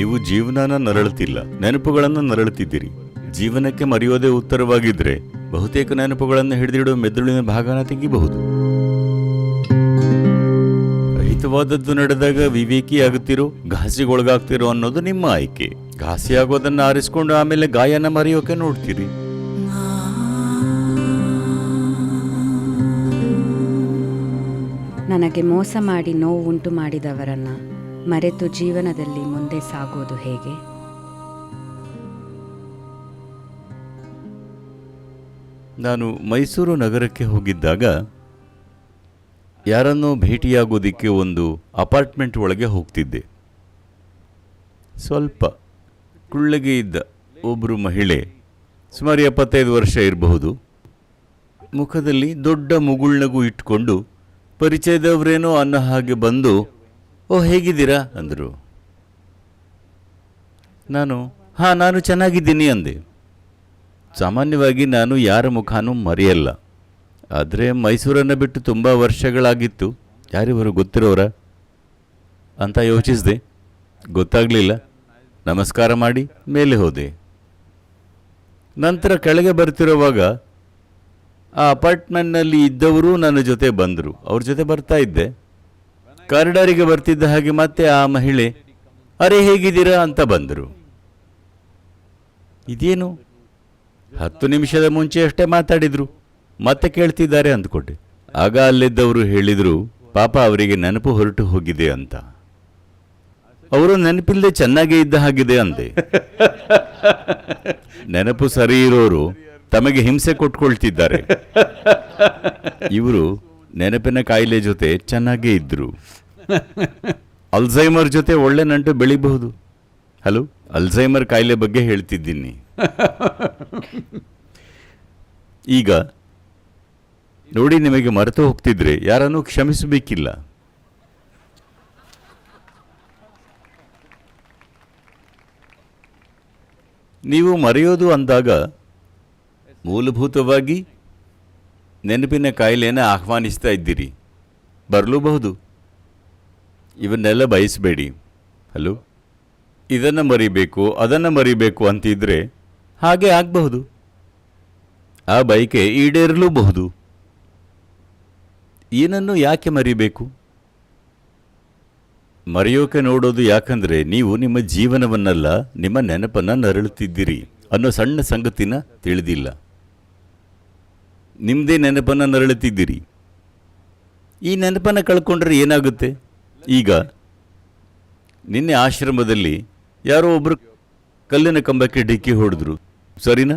ನೀವು ಜೀವನನ ನರಳುತ್ತಿಲ್ಲ. ನೆನಪುಗಳನ್ನು ನರಳುತ್ತಿದ್ದೀರಿ. ಜೀವನಕ್ಕೆ ಮರೆಯೋದೇ ಉತ್ತರವಾಗಿದ್ರೆ ಬಹುತೇಕ ನೆನಪುಗಳನ್ನು ಹಿಡಿದಿಡುವ ಮೆದುಳಿನ ಭಾಗನ ತೆಗಿಬಹುದು ಹಿತವಾದದ್ದು ನಡೆದಾಗ ವಿವೇಕಿ ಆಗುತ್ತಿರೋ ಘಾಸಿಗೊಳಗಾಗ್ತಿರೋ ಅನ್ನೋದು ನಿಮ್ಮ ಆಯ್ಕೆ. ಘಾಸಿ ಆಗೋದನ್ನ ಆರಿಸ್ಕೊಂಡು ಆಮೇಲೆ ಗಾಯನ ಮರೆಯೋಕೆ ನೋಡ್ತೀರಿ. ನನಗೆ ಮೋಸ ಮಾಡಿ ನೋವುಂಟು ಮಾಡಿದವರನ್ನ ಮರೆತು ಜೀವನದಲ್ಲಿ ಮುಂದೆ ಸಾಗೋದು ಹೇಗೆ? ನಾನು ಮೈಸೂರು ನಗರಕ್ಕೆ ಹೋಗಿದ್ದಾಗ ಯಾರನ್ನೋ ಭೇಟಿಯಾಗೋದಿಕ್ಕೆ ಒಂದು ಅಪಾರ್ಟ್ಮೆಂಟ್ ಒಳಗೆ ಹೋಗ್ತಿದ್ದೆ. ಸ್ವಲ್ಪ ಕುಳ್ಳಗೆ ಇದ್ದ ಒಬ್ಬರು ಮಹಿಳೆ, ಸುಮಾರು ಎಪ್ಪತ್ತೈದು ವರ್ಷ ಇರಬಹುದು, ಮುಖದಲ್ಲಿ ದೊಡ್ಡ ಮುಗುಳ್ನಗು ಇಟ್ಕೊಂಡು ಪರಿಚಯದವರೇನೋ ಅನ್ನೋ ಹಾಗೆ ಬಂದು, ಓ, ಹೇಗಿದ್ದೀರಾ? ಅಂದರು. ನಾನು? ಹಾಂ, ನಾನು ಚೆನ್ನಾಗಿದ್ದೀನಿ ಅಂದೆ. ಸಾಮಾನ್ಯವಾಗಿ ನಾನು ಯಾರ ಮುಖಾನೂ ಮರೆಯಲ್ಲ. ಆದರೆ ಮೈಸೂರನ್ನು ಬಿಟ್ಟು ತುಂಬ ವರ್ಷಗಳಾಗಿತ್ತು. ಯಾರಿವರು ಗೊತ್ತಿರೋರ? ಅಂತ ಯೋಚಿಸಿದೆ. ಗೊತ್ತಾಗಲಿಲ್ಲ. ನಮಸ್ಕಾರ ಮಾಡಿ ಮೇಲೆ ಹೋದೆ. ನಂತರ ಕೆಳಗೆ ಬರ್ತಿರುವಾಗ ಆ ಅಪಾರ್ಟ್ಮೆಂಟ್ನಲ್ಲಿ ಇದ್ದವರು ನನ್ನ ಜೊತೆ ಬಂದರು. ಅವ್ರ ಜೊತೆ ಬರ್ತಾ ಇದ್ದೆ. ಕಾರಿಡಾರಿಗೆ ಬರ್ತಿದ್ದ ಹಾಗೆ ಮತ್ತೆ ಆ ಮಹಿಳೆ, ಅರೆ, ಹೇಗಿದ್ದೀರಾ? ಅಂತ ಬಂದರು. ಇದೇನು? ಹತ್ತು ನಿಮಿಷದ ಮುಂಚೆ ಅಷ್ಟೇ ಮಾತಾಡಿದ್ರು. ಮತ್ತೆ ಕೇಳ್ತಿದ್ದಾರೆ ಅಂದ್ಕೊಂಡೆ. ಆಗ ಅಲ್ಲಿದ್ದವರು ಹೇಳಿದರು, ಪಾಪ ಅವರಿಗೆ ನೆನಪು ಹೊರಟು ಹೋಗಿದೆ ಅಂತ. ಅವರು ನೆನಪಿಲ್ಲದೆ ಚೆನ್ನಾಗೇ ಇದ್ದ ಹಾಗಿದೆ ಅಂದೆ. ನೆನಪು ಸರಿ ಇರೋರು ತಮಗೆ ಹಿಂಸೆ ಕೊಟ್ಕೊಳ್ತಿದ್ದಾರೆ. ಇವರು ನೆನಪಿನ ಕಾಯಿಲೆ ಜೊತೆ ಚೆನ್ನಾಗೇ ಇದ್ರು. ಅಲ್ಝೈಮರ್ ಜೊತೆ ಒಳ್ಳೆ ನಂಟು ಬೆಳಿಬಹುದು. ಹಲೋ? ಅಲ್ಝೈಮರ್ ಕಾಯಿಲೆ ಬಗ್ಗೆ ಹೇಳ್ತಿದ್ದೀನಿ. ಈಗ ನೋಡಿ ನಿಮಗೆ ಮರೆತು ಹೋಗ್ತಿದ್ರೆ ಯಾರನ್ನು ಕ್ಷಮಿಸಬೇಕಿಲ್ಲ. ನೀವು ಮರೆಯೋದು ಅಂದಾಗ ಮೂಲಭೂತವಾಗಿ ನೆನಪಿನ ಕಾಯಿಲೆಯನ್ನು ಆಹ್ವಾನಿಸ್ತಾ ಇದ್ದೀರಿ. ಬರಲೂಬಹುದು. ಇವನ್ನೆಲ್ಲ ಬಯಸಬೇಡಿ. ಹಲೋ? ಇದನ್ನು ಮರಿಬೇಕು ಅದನ್ನು ಮರಿಬೇಕು ಅಂತಿದ್ರೆ? ಹಾಗೆ ಆಗಬಹುದು. ಆ ಬಯಕೆ ಈಡೇರಲೂಬಹುದು. ಏನನ್ನು ಯಾಕೆ ಮರಿಬೇಕು? ಮರೆಯೋಕೆ ನೋಡೋದು ಯಾಕಂದ್ರೆ ನೀವು ನಿಮ್ಮ ಜೀವನವನ್ನಲ್ಲ ನಿಮ್ಮ ನೆನಪನ್ನು ನರಳುತ್ತಿದ್ದೀರಿ ಅನ್ನೋ ಸಣ್ಣ ಸಂಗತಿನ ತಿಳಿದಿಲ್ಲ. ನಿಮ್ಮದೇ ನೆನಪನ್ನು ನರಳುತ್ತಿದ್ದೀರಿ. ಈ ನೆನಪನ್ನ ಕಳ್ಕೊಂಡ್ರೆ ಏನಾಗುತ್ತೆ? ಈಗ ನಿನ್ನೆ ಆಶ್ರಮದಲ್ಲಿ ಯಾರೋ ಒಬ್ರು ಕಲ್ಲಿನ ಕಂಬಕ್ಕೆ ಡಿಕ್ಕಿ ಹೊಡೆದ್ರು. ಸರಿನಾ?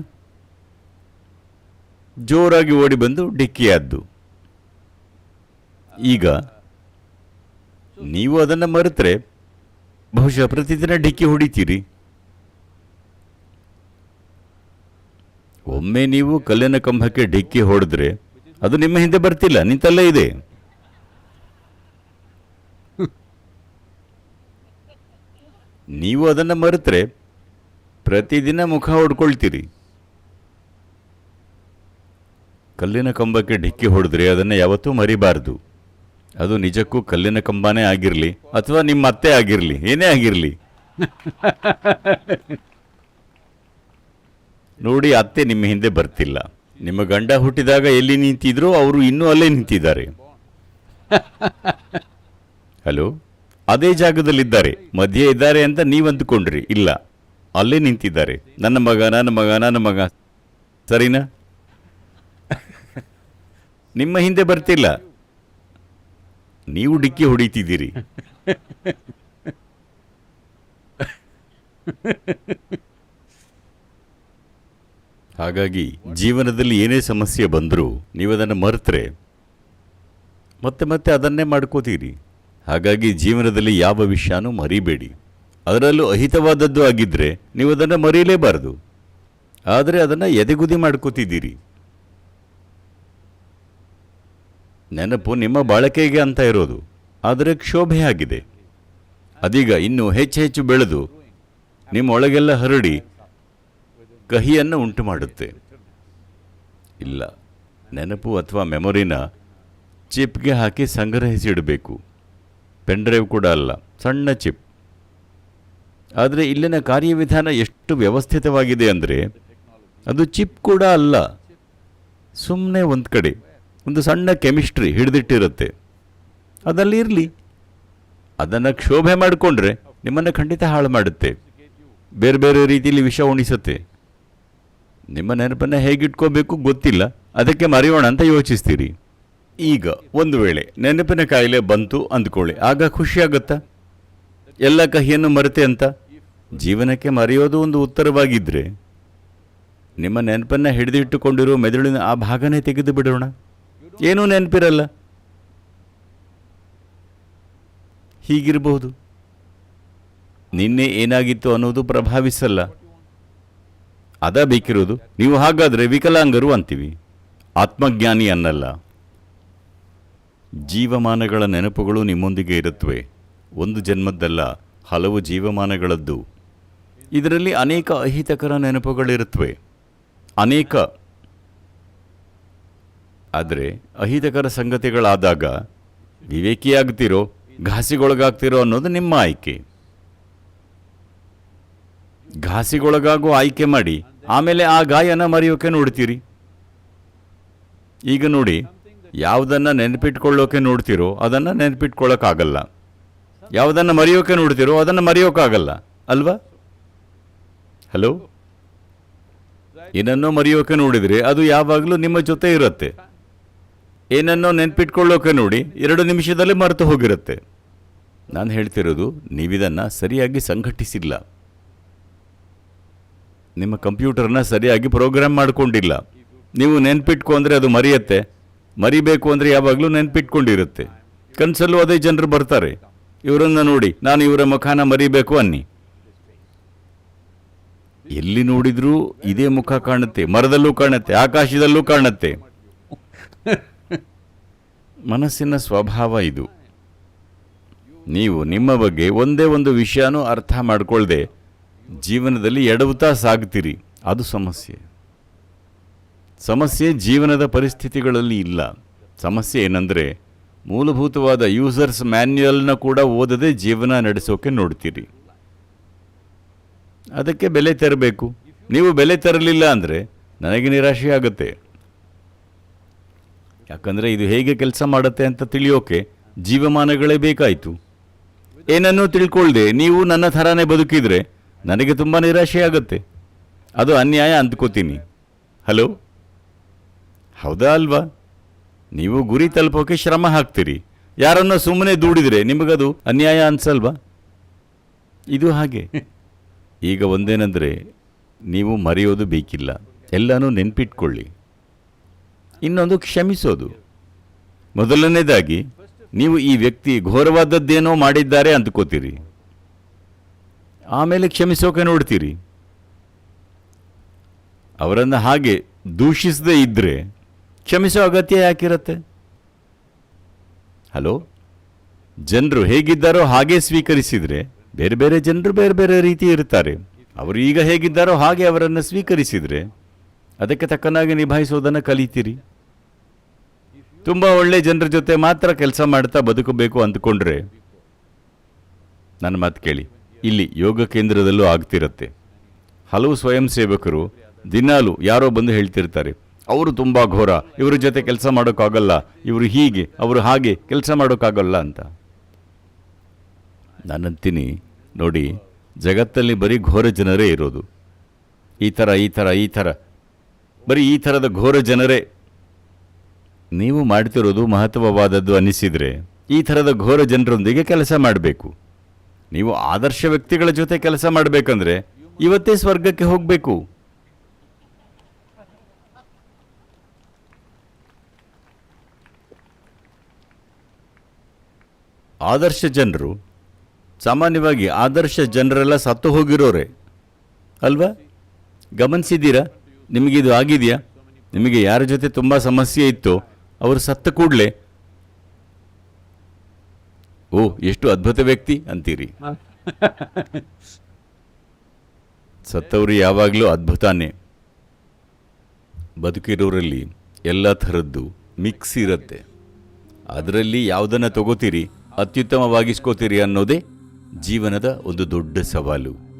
ಜೋರಾಗಿ ಓಡಿ ಬಂದು ಡಿಕ್ಕಿಯಾದ್ದು ಈಗ ನೀವು ಅದನ್ನು ಮರೆತರೆ ಬಹುಶಃ ಪ್ರತಿದಿನ ಡಿಕ್ಕಿ ಹೊಡಿತೀರಿ. ಒಮ್ಮೆ ನೀವು ಕಲ್ಲಿನ ಕಂಬಕ್ಕೆ ಡಿಕ್ಕಿ ಹೊಡೆದ್ರೆ ಅದು ನಿಮ್ಮ ಹಿಂದೆ ಬರ್ತಿಲ್ಲ, ನಿಂತಲ್ಲೇ ಇದೆ. ನೀವು ಅದನ್ನು ಮರೆತರೆ ಪ್ರತಿದಿನ ಮುಖ ಹೊಡ್ಕೊಳ್ತೀರಿ. ಕಲ್ಲಿನ ಕಂಬಕ್ಕೆ ಡಿಕ್ಕಿ ಹೊಡೆದ್ರೆ ಅದನ್ನು ಯಾವತ್ತೂ ಮರಿಬಾರ್ದು. ಅದು ನಿಜಕ್ಕೂ ಕಲ್ಲಿನ ಕಂಬನೇ ಆಗಿರಲಿ ಅಥವಾ ನಿಮ್ಮ ಅತ್ತೆ ಆಗಿರಲಿ, ಏನೇ ಆಗಿರಲಿ. ನೋಡಿ, ಅತ್ತೆ ನಿಮ್ಮ ಹಿಂದೆ ಬರ್ತಿಲ್ಲ. ನಿಮ್ಮ ಗಂಡ ಹುಟ್ಟಿದಾಗ ಎಲ್ಲಿ ನಿಂತಿದ್ರು ಅವರು ಇನ್ನೂ ಅಲ್ಲೇ ನಿಂತಿದ್ದಾರೆ. ಹಲೋ? ಅದೇ ಜಾಗದಲ್ಲಿದ್ದಾರೆ. ಮಧ್ಯೆ ಇದ್ದಾರೆ ಅಂತ ನೀವು ಅಂದುಕೊಂಡ್ರಿ ಇಲ್ಲ. ಅಲ್ಲೇ ನಿಂತಿದ್ದಾರೆ. ನನ್ನ ಮಗ ನನ್ನ ಮಗ ನನ್ನ ಮಗ. ಸರಿನಾ? ನಿಮ್ಮ ಹಿಂದೆ ಬರ್ತಿಲ್ಲ. ನೀವು ಡಿಕ್ಕಿ ಹೊಡಿತಿದ್ದೀರಿ. ಹಾಗಾಗಿ ಜೀವನದಲ್ಲಿ ಏನೇ ಸಮಸ್ಯೆ ಬಂದರೂ ನೀವು ಅದನ್ನು ಮರೆತರೆ ಮತ್ತೆ ಮತ್ತೆ ಅದನ್ನೇ ಮಾಡ್ಕೋತೀರಿ. ಹಾಗಾಗಿ ಜೀವನದಲ್ಲಿ ಯಾವ ವಿಷಯನೂ ಮರಿಬೇಡಿ. ಅದರಲ್ಲೂ ಅಹಿತವಾದದ್ದು ಆಗಿದ್ದರೆ ನೀವು ಅದನ್ನು ಮರೀಲೇಬಾರದು ಆದರೆ ಅದನ್ನು ಎದೆಗುದಿ ಮಾಡ್ಕೋತಿದ್ದೀರಿ. ನೆನಪು ನಿಮ್ಮ ಬಾಳಕೆಗೆ ಅಂತ ಇರೋದು. ಆದರೆ ಕ್ಷೋಭೆ ಆಗಿದೆ. ಅದೀಗ ಇನ್ನೂ ಹೆಚ್ಚು ಹೆಚ್ಚು ಬೆಳೆದು ನಿಮ್ಮೊಳಗೆಲ್ಲ ಹರಡಿ ಕಹಿಯನ್ನು ಉಂಟು ಮಾಡುತ್ತೆ. ಇಲ್ಲ, ನೆನಪು ಅಥವಾ ಮೆಮೊರಿನ ಚಿಪ್ಗೆ ಹಾಕಿ ಸಂಗ್ರಹಿಸಿಡಬೇಕು. ಪೆನ್ ಡ್ರೈವ್ ಕೂಡ ಅಲ್ಲ, ಸಣ್ಣ ಚಿಪ್. ಆದರೆ ಇಲ್ಲಿನ ಕಾರ್ಯವಿಧಾನ ಎಷ್ಟು ವ್ಯವಸ್ಥಿತವಾಗಿದೆ ಅಂದರೆ ಅದು ಚಿಪ್ ಕೂಡ ಅಲ್ಲ ಸುಮ್ಮನೆ ಒಂದು ಕಡೆ, ಒಂದು ಸಣ್ಣ ಕೆಮಿಸ್ಟ್ರಿ ಹಿಡಿದಿಟ್ಟಿರುತ್ತೆ. ಅದಲ್ಲಿ ಇರಲಿ. ಅದನ್ನು ಕ್ಷೋಭೆ ಮಾಡಿಕೊಂಡ್ರೆ ನಿಮ್ಮನ್ನು ಖಂಡಿತ ಹಾಳು ಮಾಡುತ್ತೆ. ಬೇರೆ ಬೇರೆ ರೀತಿಯಲ್ಲಿ ವಿಷ ಉಣಿಸುತ್ತೆ. ನಿಮ್ಮ ನೆನಪನ್ನು ಹೇಗಿಟ್ಕೋಬೇಕು ಗೊತ್ತಿಲ್ಲ, ಅದಕ್ಕೆ ಮರೆಯೋಣ ಅಂತ ಯೋಚಿಸ್ತೀರಿ. ಈಗ ಒಂದು ವೇಳೆ ನೆನಪಿನ ಕಾಯಿಲೆ ಬಂತು ಅಂದ್ಕೊಳ್ಳಿ. ಆಗ ಖುಷಿಯಾಗುತ್ತಾ ಎಲ್ಲ ಕಹಿಯನ್ನು ಮರೆತೆ ಅಂತ? ಜೀವನಕ್ಕೆ ಮರೆಯೋದು ಒಂದು ಉತ್ತರವಾಗಿದ್ದರೆ ನಿಮ್ಮ ನೆನಪನ್ನು ಹಿಡಿದಿಟ್ಟುಕೊಂಡಿರೋ ಮೆದುಳಿನ ಆ ಭಾಗನೇ ತೆಗೆದು ಬಿಡೋಣ. ಏನೂ ನೆನಪಿರಲ್ಲ. ಹೀಗಿರಬಹುದು. ನಿನ್ನೆ ಏನಾಗಿತ್ತು ಅನ್ನೋದು ಪ್ರಭಾವಿಸಲ್ಲ. ಅದ ಬೇಕಿರೋದು? ನೀವು ಹಾಗಾದರೆ ವಿಕಲಾಂಗರು ಅಂತೀವಿ. ಆತ್ಮಜ್ಞಾನಿ ಅನ್ನಲ್ಲ. ಜೀವಮಾನಗಳ ನೆನಪುಗಳು ನಿಮ್ಮೊಂದಿಗೆ ಇರುತ್ತವೆ. ಒಂದು ಜನ್ಮದ್ದಲ್ಲ, ಹಲವು ಜೀವಮಾನಗಳದ್ದು. ಇದರಲ್ಲಿ ಅನೇಕ ಅಹಿತಕರ ನೆನಪುಗಳಿರುತ್ತವೆ. ಅನೇಕ ಆದರೆ ಅಹಿತಕರ ಸಂಗತಿಗಳಾದಾಗ ವಿವೇಕಿಯಾಗ್ತಿರೋ ಘಾಸಿಗೊಳಗಾಗ್ತಿರೋ ಅನ್ನೋದು ನಿಮ್ಮ ಆಯ್ಕೆ. ಘಾಸಿಗೊಳಗಾಗೋ ಆಯ್ಕೆ ಮಾಡಿ, ಆಮೇಲೆ ಆ ಗಾಯನ ಮರೆಯೋಕೆ ನೋಡ್ತೀರಿ. ಈಗ ನೋಡಿ ಯಾವುದನ್ನು ನೆನಪಿಟ್ಕೊಳ್ಳೋಕೆ ನೋಡ್ತಿರೋ, ಅದನ್ನು ನೆನಪಿಟ್ಕೊಳ್ಳೋಕ್ಕಾಗಲ್ಲ ಯಾವುದನ್ನು ಮರೆಯೋಕೆ ನೋಡ್ತಿರೋ, ಅದನ್ನು ಮರೆಯೋಕ್ಕಾಗಲ್ಲ ಅಲ್ವಾ? ಹಲೋ? ಏನನ್ನೋ ಮರೆಯೋಕೆ ನೋಡಿದರೆ ಅದು ಯಾವಾಗಲೂ ನಿಮ್ಮ ಜೊತೆ ಇರುತ್ತೆ. ಏನನ್ನೋ ನೆನಪಿಟ್ಕೊಳ್ಳೋಕೆ ನೋಡಿ, ಎರಡು ನಿಮಿಷದಲ್ಲಿ ಮರೆತು ಹೋಗಿರುತ್ತೆ. ನಾನು ಹೇಳ್ತಿರೋದು, ನೀವಿದನ್ನು ಸರಿಯಾಗಿ ಸಂಘಟಿಸಿಲ್ಲ. ನಿಮ್ಮ ಕಂಪ್ಯೂಟರ್ನ ಸರಿಯಾಗಿ ಪ್ರೋಗ್ರಾಮ್ ಮಾಡಿಕೊಂಡಿಲ್ಲ. ನೀವು ನೆನ್ಪಿಟ್ಕೊಂಡ್ರೆ ಅದು ಮರೆಯುತ್ತೆ. ಮರಿಬೇಕು ಅಂದರೆ ಯಾವಾಗಲೂ ನೆನಪಿಟ್ಕೊಂಡಿರುತ್ತೆ. ಕನಸಲ್ಲೂ ಅದೇ ಜನರು ಬರ್ತಾರೆ. ಇವರನ್ನ ನೋಡಿ, ನಾನು ಇವರ ಮುಖಾನ ಮರಿಬೇಕು ಅನ್ನಿ. ಎಲ್ಲಿ ನೋಡಿದ್ರೂ ಇದೇ ಮುಖ ಕಾಣುತ್ತೆ, ಮರದಲ್ಲೂ ಕಾಣುತ್ತೆ, ಆಕಾಶದಲ್ಲೂ ಕಾಣುತ್ತೆ. ಮನಸ್ಸಿನ ಸ್ವಭಾವ ಇದು. ನೀವು ನಿಮ್ಮ ಬಗ್ಗೆ ಒಂದೇ ಒಂದು ವಿಷಯನೂ ಅರ್ಥ ಮಾಡಿಕೊಳ್ಳದೆ ಜೀವನದಲ್ಲಿ ಎಡವುತ್ತಾ ಸಾಗ್ತೀರಿ. ಅದು ಸಮಸ್ಯೆ. ಸಮಸ್ಯೆ ಜೀವನದ ಪರಿಸ್ಥಿತಿಗಳಲ್ಲಿ ಇಲ್ಲ. ಸಮಸ್ಯೆ ಏನಂದರೆ, ಮೂಲಭೂತವಾದ ಯೂಸರ್ಸ್ ಮ್ಯಾನ್ಯುಯಲ್ನ ಕೂಡ ಓದದೆ ಜೀವನ ನಡೆಸೋಕೆ ನೋಡ್ತೀರಿ. ಅದಕ್ಕೆ ಬೆಲೆ ತೆರಬೇಕು. ನೀವು ಬೆಲೆ ತರಲಿಲ್ಲ ಅಂದರೆ ನನಗೆ ನಿರಾಶೆ ಆಗುತ್ತೆ. ಯಾಕಂದರೆ ಇದು ಹೇಗೆ ಕೆಲಸ ಮಾಡುತ್ತೆ ಅಂತ ತಿಳಿಯೋಕೆ ಜೀವಮಾನಗಳೇ ಬೇಕಾಯಿತು. ಏನನ್ನೂ ತಿಳ್ಕೊಳ್ದೆ ನೀವು ನನ್ನ ಥರನೇ ಬದುಕಿದ್ರೆ ನನಗೆ ತುಂಬ ನಿರಾಶೆ ಆಗುತ್ತೆ. ಅದು ಅನ್ಯಾಯ ಅಂದ್ಕೋತೀನಿ. ಹಲೋ? ಹೌದಾ ಅಲ್ವಾ? ನೀವು ಗುರಿ ತಲುಪೋಕೆ ಶ್ರಮ ಹಾಕ್ತೀರಿ. ಯಾರನ್ನ ಸುಮ್ಮನೆ ದೂಡಿದರೆ ನಿಮಗದು ಅನ್ಯಾಯ ಅನ್ಸಲ್ವಾ? ಇದು ಹಾಗೆ. ಈಗ ಒಂದೇನೆಂದರೆ ನೀವು ಮರೆಯೋದು ಬೇಕಿಲ್ಲ. ಎಲ್ಲನೂ ನೆನ್ಪಿಟ್ಕೊಳ್ಳಿ. ಇನ್ನೊಂದು ಕ್ಷಮಿಸೋದು. ಮೊದಲನೇದಾಗಿ ನೀವು ಈ ವ್ಯಕ್ತಿ ಘೋರವಾದದ್ದೇನೋ ಮಾಡಿದ್ದಾರೆ ಅಂದ್ಕೋತೀರಿ. ಆಮೇಲೆ ಕ್ಷಮಿಸೋಕೆ ನೋಡ್ತೀರಿ. ಅವರನ್ನು ಹಾಗೆ ದೂಷಿಸದೇ ಇದ್ದರೆ ಕ್ಷಮಿಸೋ ಅಗತ್ಯ ಯಾಕಿರುತ್ತೆ? ಹಲೋ? ಜನರು ಹೇಗಿದ್ದಾರೋ ಹಾಗೆ ಸ್ವೀಕರಿಸಿದರೆ ಬೇರೆ ಬೇರೆ ಜನರು ಬೇರೆ ಬೇರೆ ರೀತಿ ಇರ್ತಾರೆ. ಅವರು ಈಗ ಹೇಗಿದ್ದಾರೋ ಹಾಗೆ ಅವರನ್ನು ಸ್ವೀಕರಿಸಿದರೆ ಅದಕ್ಕೆ ತಕ್ಕನಾಗಿ ನಿಭಾಯಿಸೋದನ್ನು ಕಲಿತೀರಿ. ತುಂಬ ಒಳ್ಳೆ ಜನರ ಜೊತೆ ಮಾತ್ರ ಕೆಲಸ ಮಾಡ್ತಾ ಬದುಕಬೇಕು ಅಂದ್ಕೊಂಡ್ರೆ ನನ್ನ ಮಾತು ಕೇಳಿ. ಇಲ್ಲಿ ಯೋಗ ಕೇಂದ್ರದಲ್ಲೂ ಆಗ್ತಿರತ್ತೆ. ಹಲವು ಸ್ವಯಂ ಸೇವಕರು ದಿನಾಲು ಯಾರೋ ಬಂದು ಹೇಳ್ತಿರ್ತಾರೆ ಅವರು ತುಂಬ ಘೋರ. ಇವ್ರ ಜೊತೆ ಕೆಲಸ ಮಾಡೋಕ್ಕಾಗಲ್ಲ. ಇವರು ಹೀಗೆ, ಅವರು ಹಾಗೆ ಕೆಲಸ ಮಾಡೋಕ್ಕಾಗಲ್ಲ ಅಂತ. ನಾನಂತೀನಿ. ನೋಡಿ, ಜಗತ್ತಲ್ಲಿ ಬರೀ ಘೋರ ಜನರೇ ಇರೋದು. ಈ ಥರ ಈ ಥರ ಈ ಥರ. ಬರೀ ಈ ಥರದ ಘೋರ ಜನರೇ. ನೀವು ಮಾಡ್ತಿರೋದು ಮಹತ್ವವಾದದ್ದು ಅನ್ನಿಸಿದರೆ ಈ ಥರದ ಘೋರ ಜನರೊಂದಿಗೆ ಕೆಲಸ ಮಾಡಬೇಕು. ನೀವು ಆದರ್ಶ ವ್ಯಕ್ತಿಗಳ ಜೊತೆ ಕೆಲಸ ಮಾಡಬೇಕಂದ್ರೆ ಇವತ್ತೇ ಸ್ವರ್ಗಕ್ಕೆ ಹೋಗಬೇಕು. ಆದರ್ಶ ಜನರು, ಸಾಮಾನ್ಯವಾಗಿ ಆದರ್ಶ ಜನರೆಲ್ಲ ಸತ್ತು ಹೋಗಿರೋರೆ. ಅಲ್ವಾ? ಗಮನಿಸಿದ್ದೀರಾ? ಇದು ಆಗಿದೆಯಾ? ನಿಮಗೆ ಯಾರ ಜೊತೆ ತುಂಬ ಸಮಸ್ಯೆ ಇತ್ತು, ಅವರು ಸತ್ತ ಕೂಡಲೇ. ಓ, ಎಷ್ಟು ಅದ್ಭುತ ವ್ಯಕ್ತಿ ಅಂತೀರಿ. ಸತ್ತವರು ಯಾವಾಗಲೂ ಅದ್ಭುತಾನೇ. ಬದುಕಿರೋರಲ್ಲಿ ಎಲ್ಲ ಥರದ್ದು ಮಿಕ್ಸ್ ಇರುತ್ತೆ. ಅದರಲ್ಲಿ ಯಾವುದನ್ನು ತಗೋತೀರಿ? ಅತ್ಯುತ್ತಮವಾಗಿಸ್ಕೋತೀರಿ ಅನ್ನೋದೇ ಜೀವನದ ಒಂದು ದೊಡ್ಡ ಸವಾಲು.